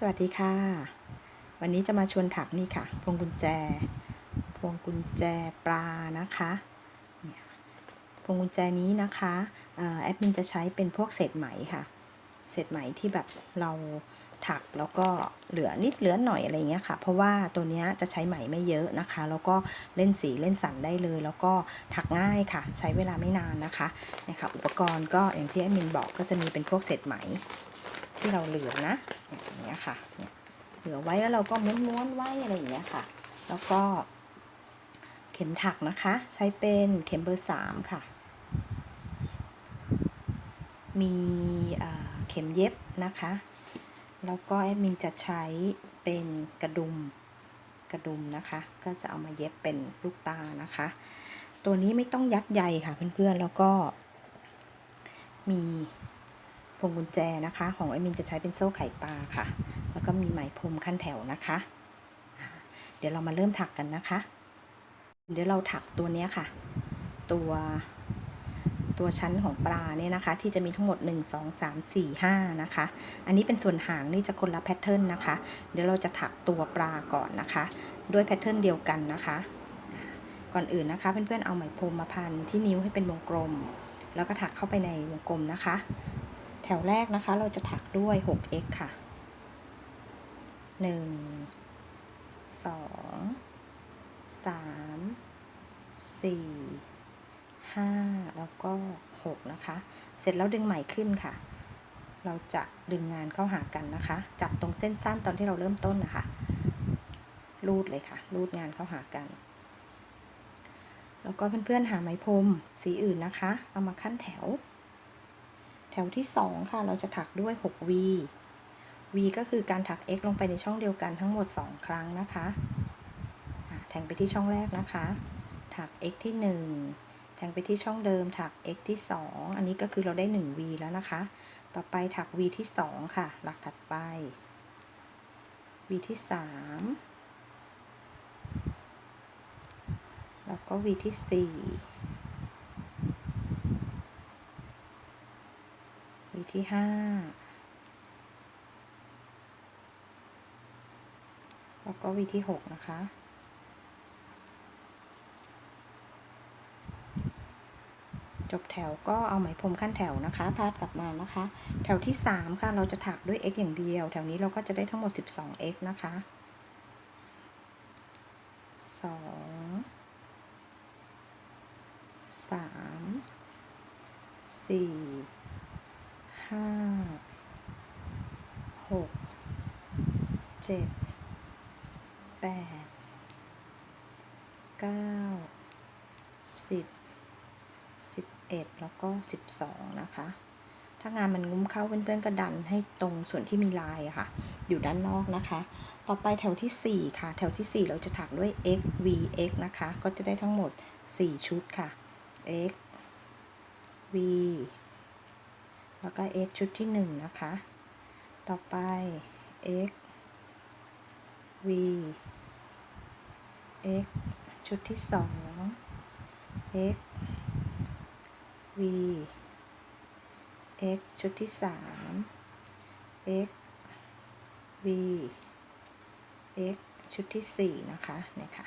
สวัสดีค่ะ วันนี้จะมาชวนถักนี่ค่ะ พวงกุญแจ พวงกุญแจปลานะคะพวงกุญแจนี้นะคะแอดมินจะใช้เป็นพวกเศษไหมค่ะ เศษไหมที่แบบเราถักแล้วก็เหลือนิดเหลือหน่อยอะไรเงี้ยค่ะ เพราะว่าตัวเนี้ยจะใช้ไหมไม่เยอะนะคะ แล้วก็เล่นสีเล่นสันได้เลย แล้วก็ถักง่ายค่ะ ใช้เวลาไม่นานนะคะเนี่ยค่ะอุปกรณ์ก็อย่างที่แอดมินบอกก็จะมีเป็นพวกเศษไหม ที่เราเหลือนะอย่างเงี้ยค่ะเหลือไว้แล้วเราก็ม้วนๆไว้อะไรอย่างเงี้ยค่ะ แล้วก็เข็มถักนะคะ ใช้เป็นเข็มเบอร์สามค่ะ มีเอ่อเข็มเย็บนะคะ แล้วก็แอดมินจะใช้เป็นกระดุมกระดุมนะคะ ก็จะเอามาเย็บเป็นลูกตานะคะ ตัวนี้ไม่ต้องยัดใยค่ะเพื่อนๆแล้วก็มี พวงกุญแจนะคะ ของแอมินจะใช้เป็นโซ่ไข่ปลาค่ะ แล้วก็มีไหมพรมขั้นแถวนะคะ เดี๋ยวเรามาเริ่มถักกันนะคะ เดี๋ยวเราถักตัวเนี้ยค่ะ ตัวตัวชั้นของปลาเนี่ยนะคะ ที่จะมีทั้งหมด 1 2 3 4 5นะคะ อันนี้เป็นส่วนหางนี่จะคนละแพทเทิร์นนะคะ เดี๋ยวเราจะถักตัวปลาก่อนนะคะ ด้วยแพทเทิร์นเดียวกันนะคะ ก่อนอื่นนะคะเพื่อนๆเอาไหมพรมมาพันที่นิ้วให้เป็นวงกลม แล้วก็ถักเข้าไปในวงกลมนะคะ แถวแรกนะคะ เราจะถักด้วย 6x ค่ะ 1 2 3 4 5 แล้วก็ 6 นะคะ เสร็จแล้วดึงไหมขึ้นค่ะ เราจะดึงงานเข้าหากันนะคะ จับตรงเส้นสั้นตอนที่เราเริ่มต้นนะคะ รูดเลยค่ะ รูดงานเข้าหากัน แล้วก็เพื่อนๆหาไหมพรมสีอื่นนะคะ เอามาขั้นแถว ถวที่ 2 ค่ะ เราจะถักด้วย 6V V ก็คือการถัก x ลงไปในช่องเดียวกันทั้งหมด 2 ครั้งนะคะอะแทงไปที่ช่องแรกนะคะ ถัก x ที่ 1 แทงไปที่ช่องเดิม ถัก x ที่ 2 อันนี้ก็คือเราได้ 1V แล้วนะคะ ต่อไปถัก V ที่ 2 ค่ะ หลักถัดไป V ที่ 3 แล้วก็ V ที่ 4 วีที่ห้าแล้วก็วีที่หกนะคะ จบแถวก็เอาไหมพรมขั้นแถวนะคะ พาดกลับมานะคะ แถวที่สามค่ะ เราจะถักด้วย x อย่างเดียว แถวนี้เราก็จะได้ทั้งหมด 12x นะคะสองสามสี่ ห้าหกเจ็ดแปดเก้าสิบสิบเอ็ดแล้วก็สิบสองนะคะ ถ้างานมันงุ้มเข้าเพื่อนๆก็ดันให้ตรงส่วนที่มีลายค่ะ อยู่ด้านนอกนะคะ ต่อไปแถวที่ 4 ค่ะ แถวที่ 4 เราจะถักด้วย x v x นะคะ ก็จะได้ทั้งหมด 4 ชุดค่ะ x v แล้วก็ x ชุดที่ 1 นะคะ ต่อไป x v x ชุดที่ 2 x v x ชุดที่ 3 x v x ชุดที่ 4 นะคะนี่ค่ะ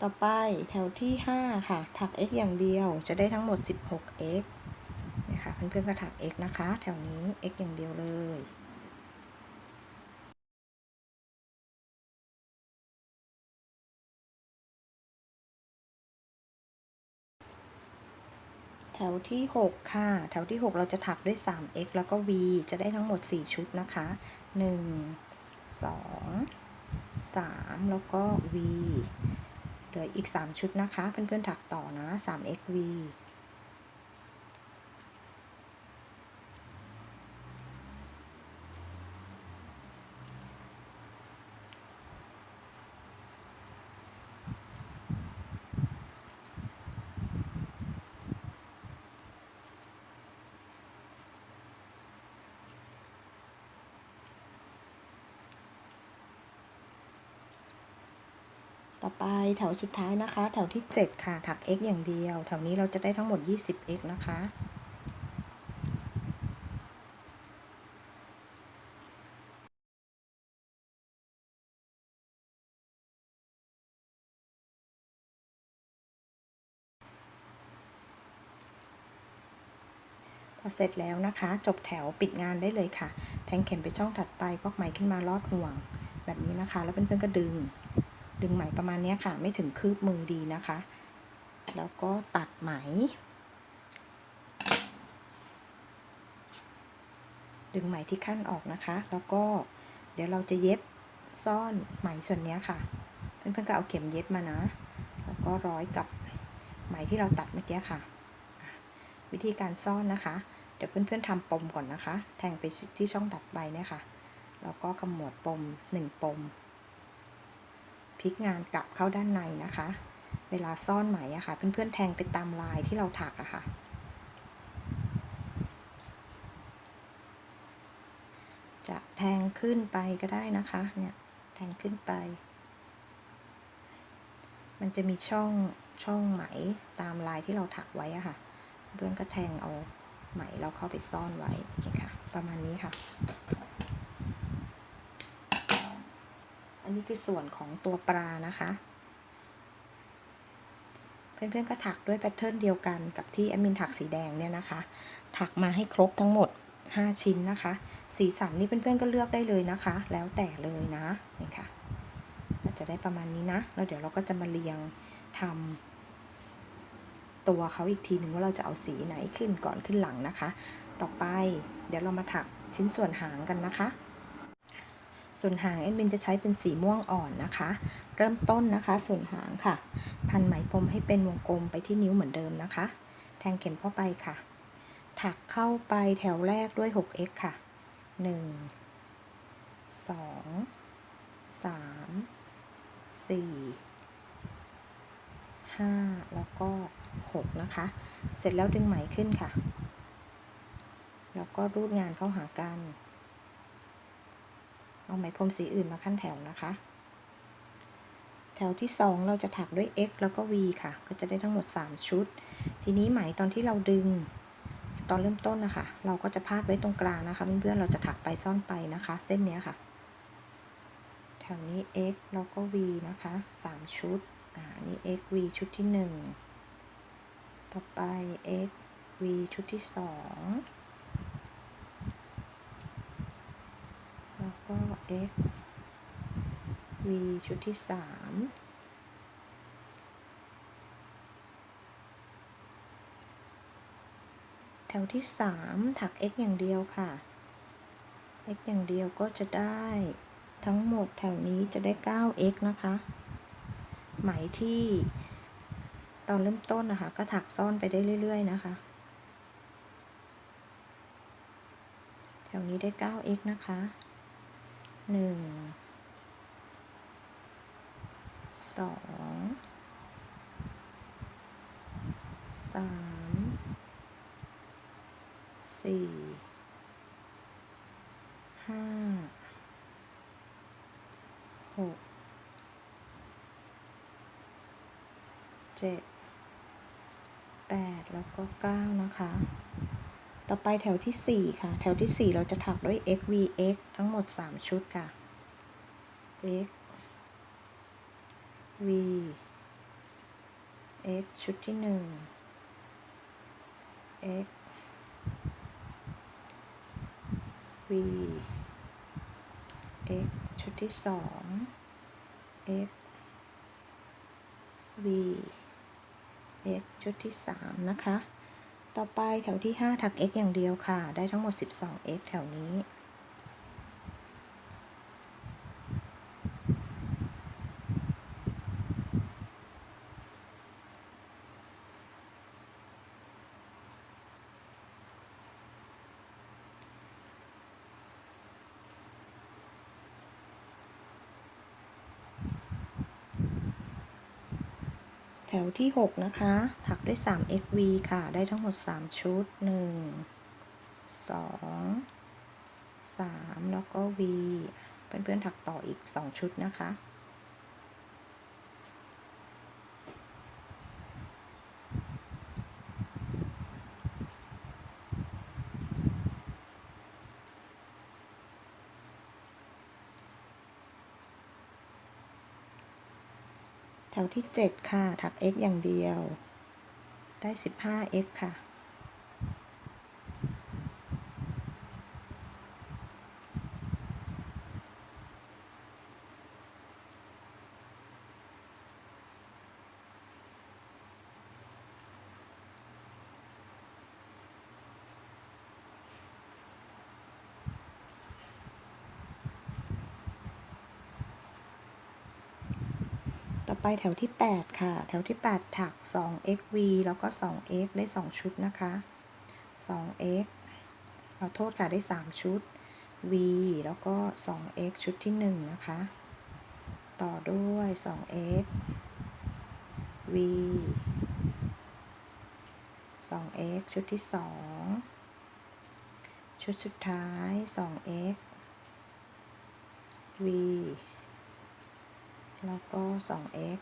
ต่อไปแถวที่ 5 ค่ะ ถัก x อย่างเดียวจะได้ทั้งหมด 16x เพื่อนๆก็ถัก x นะคะ แถวนี้ x อย่างเดียวเลยแถวที่ 6 ค่ะ แถวที่ 6 เราจะถักด้วย 3x แล้วก็ v จะได้ทั้งหมด 4 ชุดนะคะ 1 2 3 แล้วก็ v เหลืออีก 3 ชุดนะคะ เพื่อนๆถักต่อนะ 3xv ่อไปแถวสุดท้ายนะคะ แถวที่ 7 ค่ะ ถัก x อย่างเดียว แถวนี้เราจะได้ทั้งหมด 20x นะคะ พอเสร็จแล้วนะคะ จบแถวปิดงานได้เลยค่ะ แทงเข็มไปช่องถัดไปก็ใหม่ขึ้นมาลอดห่วง แบบนี้นะคะ แล้วเพื่อนๆก็ดึง ดึงไหมประมาณนี้ค่ะ ไม่ถึงคืบมือดีนะคะ แล้วก็ตัดไหม ดึงไหมที่ขั้นออกนะคะ แล้วก็เดี๋ยวเราจะเย็บซ่อนไหมส่วนนี้ค่ะ เพื่อนๆก็เอาเข็มเย็บมานะ แล้วก็ร้อยกับไหมที่เราตัดเมื่อกี้ค่ะ วิธีการซ่อนนะคะ เดี๋ยวเพื่อนๆทำปมก่อนนะคะ แทงไปที่ช่องตัดใบเนี่ยค่ะ แล้วก็ขมวดปมหนึ่งปม พลิกงานกลับเข้าด้านในนะคะ เวลาซ่อนไหมอะค่ะ เพื่อนๆแทงไปตามลายที่เราถักอะค่ะ จะแทงขึ้นไปก็ได้นะคะ เนี่ยแทงขึ้นไป มันจะมีช่องช่องไหมตามลายที่เราถักไว้อะค่ะ เพื่อนก็แทงเอาไหมเราเข้าไปซ่อนไว้นี่ค่ะ ประมาณนี้ค่ะ อันนี้คือส่วนของตัวปลานะคะ เพื่อนๆก็ถักด้วยแพทเทิร์นเดียวกันกับที่แอดมินถักสีแดงเนี่ยนะคะ ถักมาให้ครบทั้งหมด 5 ชิ้นนะคะ สีสันนี่เพื่อนๆก็เลือกได้เลยนะคะ แล้วแต่เลยนะนี่ค่ะก็จะได้ประมาณนี้นะแล้วเดี๋ยวเราก็จะมาเรียงทำตัวเขาอีกทีหนึ่งว่าเราจะเอาสีไหนขึ้นก่อนขึ้นหลังนะคะ ต่อไปเดี๋ยวเรามาถักชิ้นส่วนหางกันนะคะ ส่วนหางแอดมินจะใช้เป็นสีม่วงอ่อนนะคะ เริ่มต้นนะคะ ส่วนหางค่ะ พันไหมพรมให้เป็นวงกลมไปที่นิ้วเหมือนเดิมนะคะ แทงเข็มเข้าไปค่ะ ถักเข้าไปแถวแรกด้วย 6x ค่ะ 1 2 3 4 5 แล้วก็ 6 นะคะ เสร็จแล้วดึงไหมขึ้นค่ะ แล้วก็รูดงานเข้าหากัน เอาไหมพรมสีอื่นมาขั้นแถวนะคะ แถวที่ 2 เราจะถักด้วย x แล้วก็ v ค่ะ ก็จะได้ทั้งหมด 3 ชุด ทีนี้ไหมตอนที่เราดึงตอนเริ่มต้นนะคะ เราก็จะพาดไว้ตรงกลางนะคะเพื่อนๆเราจะถักไปซ่อนไปนะคะ เส้นนี้ค่ะ แถวนี้ x แล้วก็ v นะคะ 3 ชุด อ่า นี่ x v ชุดที่ 1 ต่อไป x v ชุดที่ 2 แล้ว ก็ x v ชุดที่3แถวที่3ถัก x อย่างเดียวค่ะ x อย่างเดียวก็จะได้ทั้งหมดแถวนี้จะได้ 9x นะคะ ไหมที่ตอนเริ่มต้นนะคะ ก็ถักซ่อนไปได้เรื่อย ๆ นะคะ แถวนี้ได้ 9x นะคะ 1 2 3สี่ห้าหกเจ็ดแปดแล้วก็เก้านะคะ ต่อไปแถวที่สี่ค่ะ แถวที่สี่เราจะถักด้วย x v x ทั้งหมดสามชุดค่ะ x v x ชุดที่หนึ่ง x v x ชุดที่สอง x v x ชุดที่สามนะคะ ต่อไปแถวที่ห้าถัก x อย่างเดียวค่ะ ได้ทั้งหมด 12x แถวนี้ วที่ 6 นะคะ ถักด้วย 3xv ค่ะ ได้ทั้งหมด 3 ชุด 1 2 3 แล้วก็ v เพื่อนๆถักต่ออีก 2 ชุดนะคะ แถวที่ 7 ค่ะ ถัก x อย่างเดียว ได้ 15x ค่ะ ไปแถวที่ 8 ค่ะ แถวที่ 8 ถัก 2xv แล้วก็ 2x ได้ 2 ชุดนะคะ 2x เราโทษค่ะได้ 3 ชุด v แล้วก็ 2x ชุดที่ 1 นะคะ ต่อด้วย 2x v 2x ชุดที่ 2 ชุดสุดท้าย 2x v แล้วก็ 2x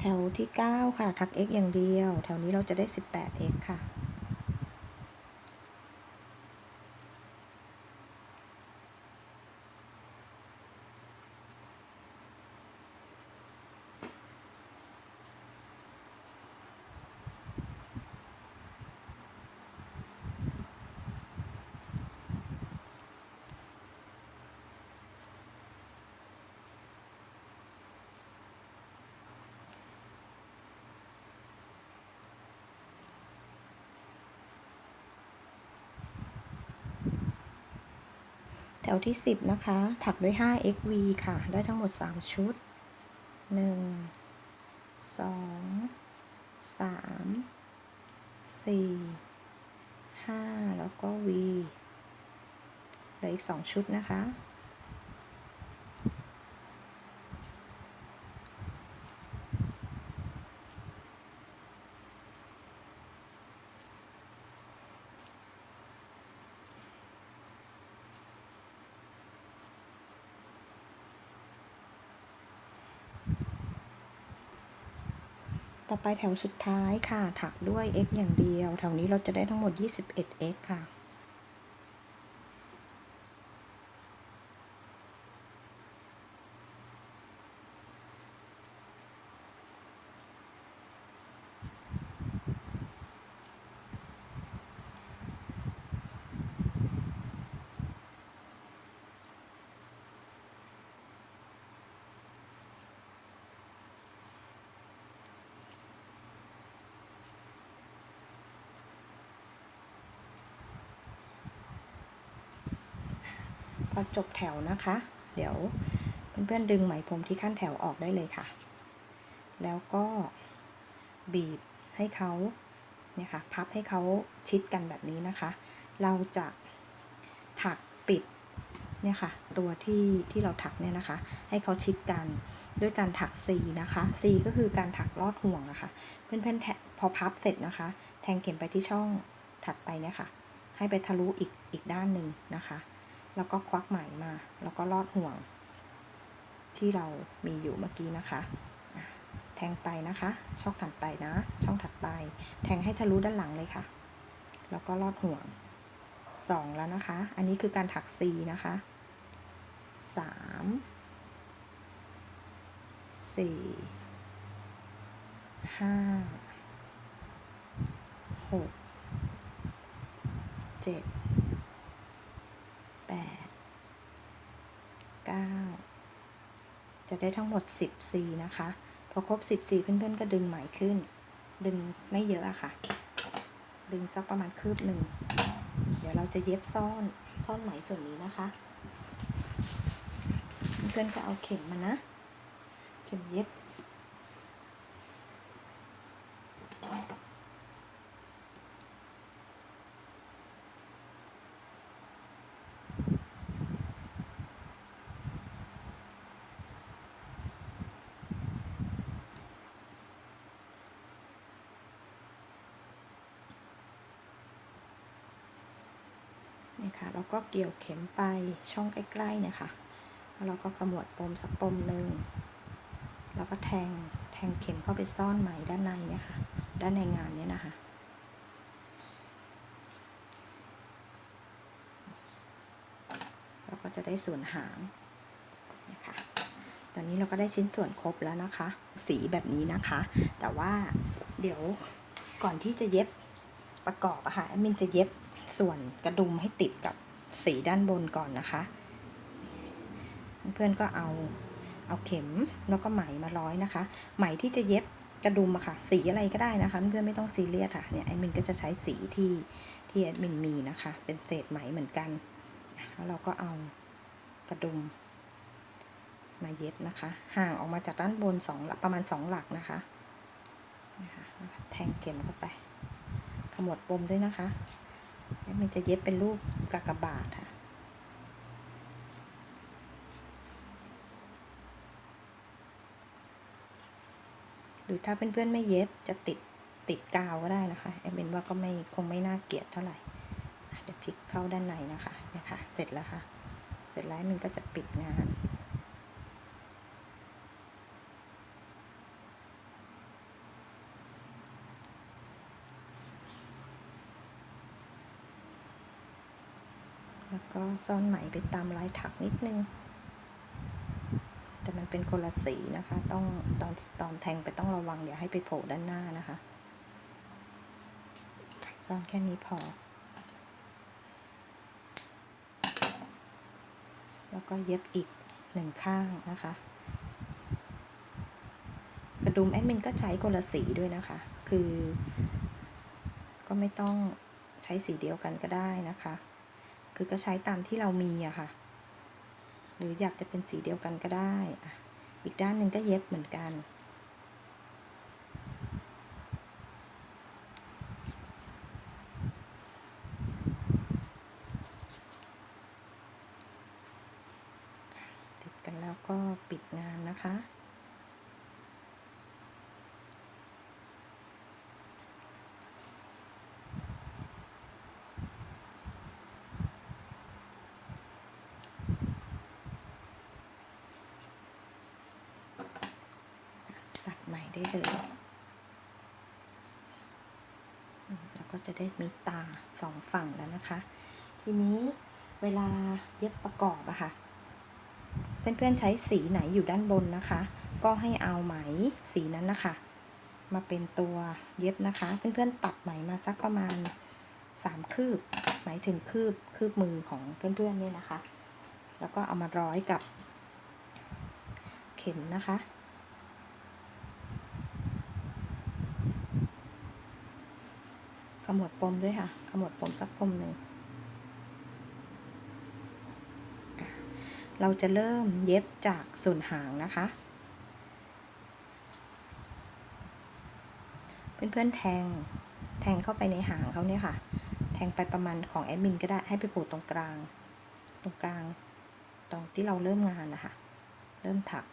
แถวที่ 9 ค่ะ ทัก x อย่างเดียว แถวนี้เราจะได้ 18x ค่ะ แถวที่ 10 นะคะ ถักด้วย 5xv ค่ะ ได้ทั้งหมด 3 ชุด 1 2 3 4 5 แล้วก็ v เหลืออีก 2 ชุดนะคะ ไปแถวสุดท้ายค่ะ ถักด้วย x อย่างเดียว แถวนี้เราจะได้ทั้งหมด 21x ค่ะ พอจบแถวนะคะ เดี๋ยวเพื่อนๆดึงไหมพรมที่ขั้นแถวออกได้เลยค่ะ แล้วก็บีบให้เขาเนี่ยค่ะ พับให้เขาชิดกันแบบนี้นะคะ เราจะถักปิดเนี่ยค่ะ ตัวที่ที่เราถักเนี่ยนะคะ ให้เขาชิดกันด้วยการถัก C นะคะ C ก็คือการถักลอดห่วงนะคะ เพื่อนๆแทพอพับเสร็จนะคะ แทงเข็มไปที่ช่องถัดไปเนี่ยค่ะ ให้ไปทะลุอีกอีกด้านหนึ่งนะคะ แล้วก็ควักไหมมา แล้วก็ลอดห่วง ที่เรามีอยู่เมื่อกี้นะคะ แทงไปนะคะ ช่องถัดไปนะ ช่องถัดไป แทงให้ทะลุด้านหลังเลยค่ะ แล้วก็ลอดห่วงสองแล้วนะคะ อันนี้คือการถัก C นะคะสามสี่ห้าหกเจ็ด แปดเก้าจะได้ทั้งหมดสิบซีนะคะ พอครบสิบซีเพื่อนๆก็ดึงไหมขึ้น ดึงไม่เยอะอะค่ะ ดึงสักประมาณคืบหนึ่ง เดี๋ยวเราจะเย็บซ่อนซ่อนไหมส่วนนี้นะคะ เพื่อนๆก็เอาเข็มมานะ เข็มเย็บ ก็เกี่ยวเข็มไปช่องใกล้ๆเนี่ยค่ะแล้วเราก็ขมวดปมสักปมหนึ่งแล้วก็แทงแทงเข็มเข้าไปซ่อนไหมด้านในเนี่ยค่ะ ด้านในงานเนี่ยนะคะเราก็จะได้ส่วนหางนะคะตอนนี้เราก็ได้ชิ้นส่วนครบแล้วนะคะ สีแบบนี้นะคะ แต่ว่าเดี๋ยวก่อนที่จะเย็บประกอบอะค่ะแอดมินจะเย็บส่วนกระดุมให้ติดกับ สีด้านบนก่อนนะคะ เพื่อนก็เอาเอาเข็มแล้วก็ไหมมาร้อยนะคะ ไหมที่จะเย็บกระดุมอะค่ะ สีอะไรก็ได้นะคะ เพื่อนไม่ต้องซีเรียสค่ะเนี่ยแอดมินก็จะใช้สีที่ที่แอดมินมีนะคะ เป็นเศษไหมเหมือนกันแล้วเราก็เอากระดุมมาเย็บนะคะ ห่างออกมาจากด้านบนสองหลักประมาณสองหลักนะคะแทงเข็มเข้าไป ขมวดปมด้วยนะคะ แล้วมันจะเย็บเป็นรูปกากบาทค่ะ หรือถ้าเพื่อนๆไม่เย็บจะติดติดกาวก็ได้นะคะแอมเป็นว่าก็ไม่คงไม่น่าเกลียดเท่าไหร่เดี๋ยวพลิกเข้าด้านในนะคะเนี่ยค่ะ เสร็จแล้วค่ะ เสร็จแล้วมันก็จะปิดงาน แล้วก็ ซ่อนไหมไปตามลายถักนิดนึง แต่มันเป็นคนละสีนะคะ ต้องตอนตอนแทงไปต้องระวังอย่าให้ไปโผล่ด้านหน้านะคะ ซ่อนแค่นี้พอ แล้วก็เย็บอีกหนึ่งข้างนะคะ กระดุมแอดมินก็ใช้คนละสีด้วยนะคะ คือ ก็ไม่ต้องใช้สีเดียวกันก็ได้นะคะ คือก็ใช้ตามที่เรามีอะค่ะ หรืออยากจะเป็นสีเดียวกันก็ได้ อีกด้านหนึ่งก็เย็บเหมือนกัน ติดกันแล้วก็ปิดงานนะคะ ตัดใหม่ ได้เลย แล้วก็จะได้มีตาสองฝั่งแล้วนะคะ ทีนี้เวลาเย็บประกอบอะค่ะ เพื่อนๆใช้สีไหนอยู่ด้านบนนะคะ ก็ให้เอาไหมสีนั้นนะคะ มาเป็นตัวเย็บนะคะ เพื่อนๆตัดไหมมาสักประมาณสามคืบ หมายถึงคืบคืบมือของเพื่อนๆเนี่ยนะคะ แล้วก็เอามาร้อยกับเข็มนะคะ มวดปมด้วยค่ะ ขมวดปมสักปมหนึ่ง เราจะเริ่มเย็บจากส่วนหางนะคะ เพื่อนๆแทง แทงเข้าไปในหางเขาเนี่ยค่ะ แทงไปประมาณของแอดมินก็ได้ ให้ไปผล่ตรงกลาง ตรงกลาง ตรงที่เราเริ่มงานนะคะ เริ่มถัก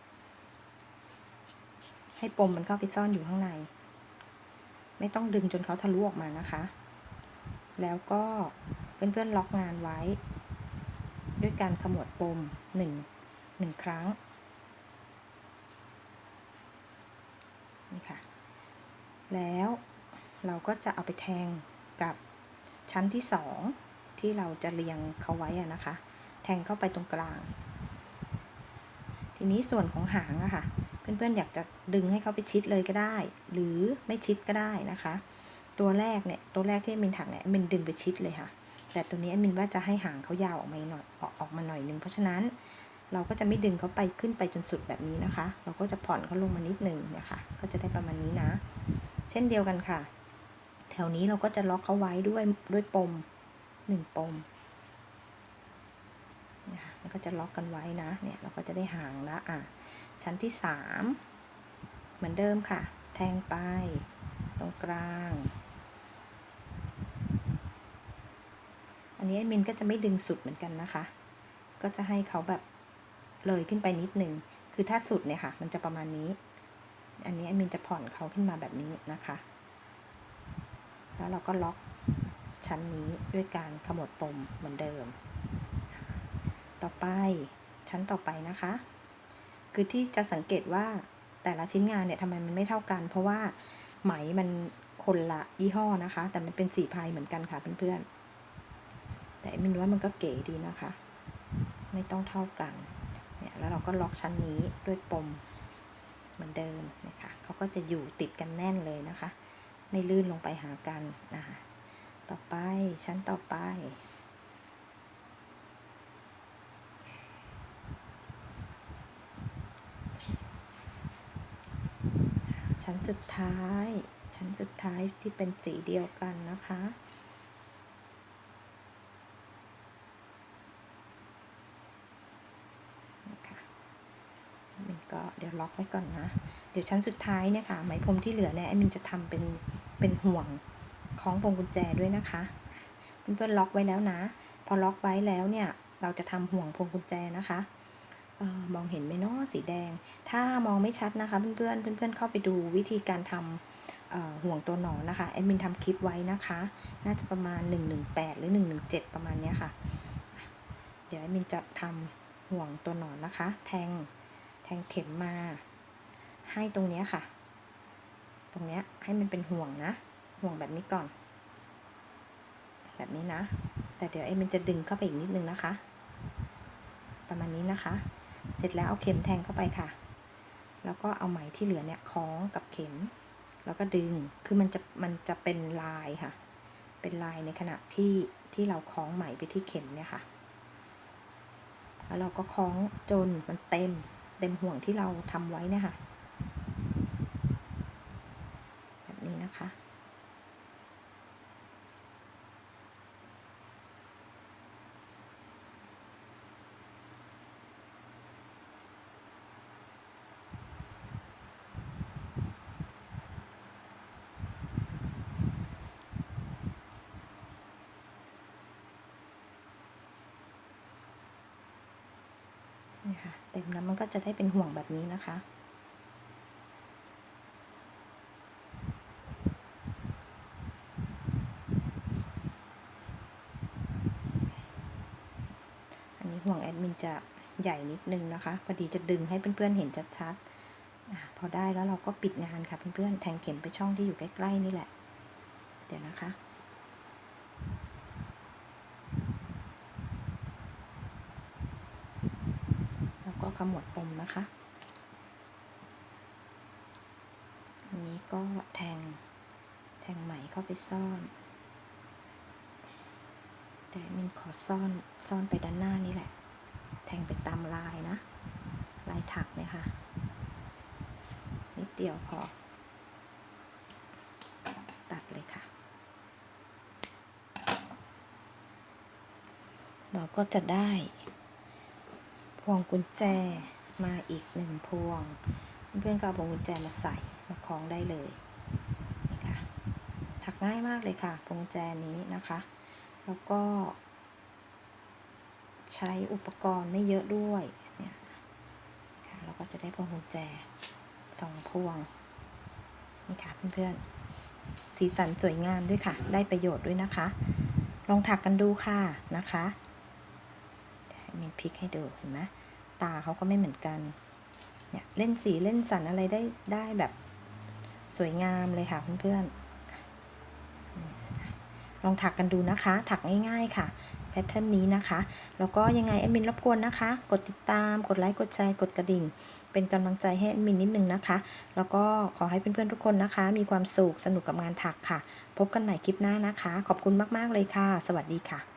ให้ปมมันเข้าไปซ่อนอยู่ข้างใน ไม่ต้องดึงจนเขาทะลุออกมานะคะ แล้วก็เพื่อนๆล็อกงานไว้ ด้วยการขมวดปมหนึ่งหนึ่งครั้งนี่ค่ะ แล้วเราก็จะเอาไปแทงกับชั้นที่สองที่เราจะเรียงเขาไว้นะคะ แทงเข้าไปตรงกลาง ทีนี้ส่วนของหางอะค่ะ เพื่อนๆอยากจะดึงให้เขาไปชิดเลยก็ได้ หรือไม่ชิดก็ได้นะคะ ตัวแรกเนี่ยตัวแรกที่มินถักเนี่ยมินดึงไปชิดเลยค่ะ แต่ตัวนี้มินว่าจะให้หางเขายาวออกมาหน่อยออกออกมาหน่อยนึงเพราะฉะนั้นเราก็จะไม่ดึงเขาไปขึ้นไปจนสุดแบบนี้นะคะ เราก็จะผ่อนเขาลงมานิดนึงเนี่ยค่ะก็จะได้ประมาณนี้นะ เช่นเดียวกันค่ะ แถวนี้เราก็จะล็อกเขาไว้ด้วยด้วยปมหนึ่งปมเนี่ยค่ะแล้วก็จะล็อกกันไว้นะ เนี่ยเราก็จะได้หางละอะ ชั้นที่สามเหมือนเดิมค่ะ แทงไป ตรงกลาง อันนี้อดมินก็จะไม่ดึงสุดเหมือนกันนะคะ ก็จะให้เขาแบบเลยขึ้นไปนิดนึง คือถ้าสุดเนี่ยค่ะ มันจะประมาณนี้ อันนี้อดมินจะผ่อนเขาขึ้นมาแบบนี้นะคะ แล้วเราก็ล็อกชั้นนี้ด้วยการขมวดปมเหมือนเดิม ต่อไปชั้นต่อไปนะคะ คือที่จะสังเกตว่าแต่ละชิ้นงานเนี่ยทำไมมันไม่เท่ากัน เพราะว่าไหมมันคนละยี่ห้อนะคะ แต่มันเป็นสีพายเหมือนกันค่ะเพื่อนๆแต่มินว่ามันก็เก๋ดีนะคะ ไม่ต้องเท่ากันเนี่ยแล้วเราก็ล็อกชั้นนี้ด้วยปมเหมือนเดิมนะคะเขาก็จะอยู่ติดกันแน่นเลยนะคะ ไม่ลื่นลงไปหากันนะคะต่อไปชั้นต่อไป ชั้นสุดท้าย ชั้นสุดท้ายที่เป็นสีเดียวกันนะคะนี่ก็เดี๋ยวล็อกไว้ก่อนนะ เดี๋ยวชั้นสุดท้ายเนี่ยค่ะ ไหมพรมที่เหลือเนี่ยแอมินจะทำเป็นเป็นห่วงคล้องพวงกุญแจด้วยนะคะเพื่อนๆล็อกไว้แล้วนะ พอล็อกไว้แล้วเนี่ย เราจะทำห่วงพวงกุญแจนะคะ ออมองเห็นไหมเนาะสีแดง ถ้ามองไม่ชัดนะคะ เพื่อนๆเพื่อนๆเข้าไปดูวิธีการทำห่วงตัวหนอนนะคะแอดมินทำคลิปไว้นะคะ น่าจะประมาณ 118 หรือ 117 ประมาณเนี้ยค่ะ เดี๋ยวแอดมินจะทำห่วงตัวหนอนนะคะ แทงแทงเข็มมา ให้ตรงเนี้ยค่ะ ตรงเนี้ยให้มันเป็นห่วงนะ ห่วงแบบนี้ก่อน แบบนี้นะ แต่เดี๋ยวเอ็มมันจะดึงเข้าไปอีกนิดนึงนะคะ ประมาณนี้นะคะ เสร็จแล้วเอาเข็มแทงเข้าไปค่ะ แล้วก็เอาไหมที่เหลือเนี่ยคล้องกับเข็ม แล้วก็ดึง คือมันจะมันจะเป็นลายค่ะ เป็นลายในขณะที่ที่เราคล้องไหมไปที่เข็มเนี่ยค่ะ แล้วเราก็คล้องจนมันเต็มเต็มห่วงที่เราทำไว้เนี่ยค่ะ แบบนี้นะคะ เต็มแล้วมันก็จะได้เป็นห่วงแบบนี้นะคะ อันนี้ห่วงแอดมินจะใหญ่นิดนึงนะคะพอดีจะดึงให้เพื่อนๆเห็นชัดๆพอได้แล้วเราก็ปิดงานค่ะเพื่อนๆแทงเข็มไปช่องที่อยู่ใกล้ๆนี่แหละ เดี๋ยวนะคะ แล้วก็ข มวดปมนะคะอันนี้ก็แทง แทงไหมเข้าไปซ่อน แต่มินขอซ่อน ซ่อนไปด้านหน้านี่แหละ แทงไปตามลายนะ ลายถักเนี่ยค่ะ นิดเดียวพอ ตัดเลยค่ะ เราก็จะได้ พวงกุญแจมาอีกหนึ่งพวง เพื่อนๆก็เอาพวงกุญแจมาใส่มาคล้องได้เลยนี่ค่ะถักง่ายมากเลยค่ะพวงกุญแจนี้นะคะ แล้วก็ ใช้อุปกรณ์ไม่เยอะด้วยเนี่ยค่ะเราก็จะได้พวงกุญแจสองพวงนี่ค่ะเพื่อนๆสีสันสวยงามด้วยค่ะ ได้ประโยชน์ด้วยนะคะ ลองถักกันดูค่ะนะคะ พลิกให้ดูเห็นไหมตาเขาก็ไม่เหมือนกัน เนี่ยเล่นสีเล่นสันอะไรได้ได้แบบสวยงามเลยค่ะเพื่อนๆ ลองถักกันดูนะคะ ถักง่ายๆค่ะแพทเทิร์นนี้นะคะ แล้วก็ยังไงแอดมินรบกวนนะคะ กดติดตาม กดไลค์ กดแชร์ กดกระดิ่ง เป็นกำลังใจให้แอดมินนิดนึงนะคะ แล้วก็ขอให้เพื่อนๆทุกคนนะคะ มีความสุข สนุกกับงานถักค่ะ พบกันใหม่คลิปหน้านะคะ ขอบคุณมากๆเลยค่ะ สวัสดีค่ะ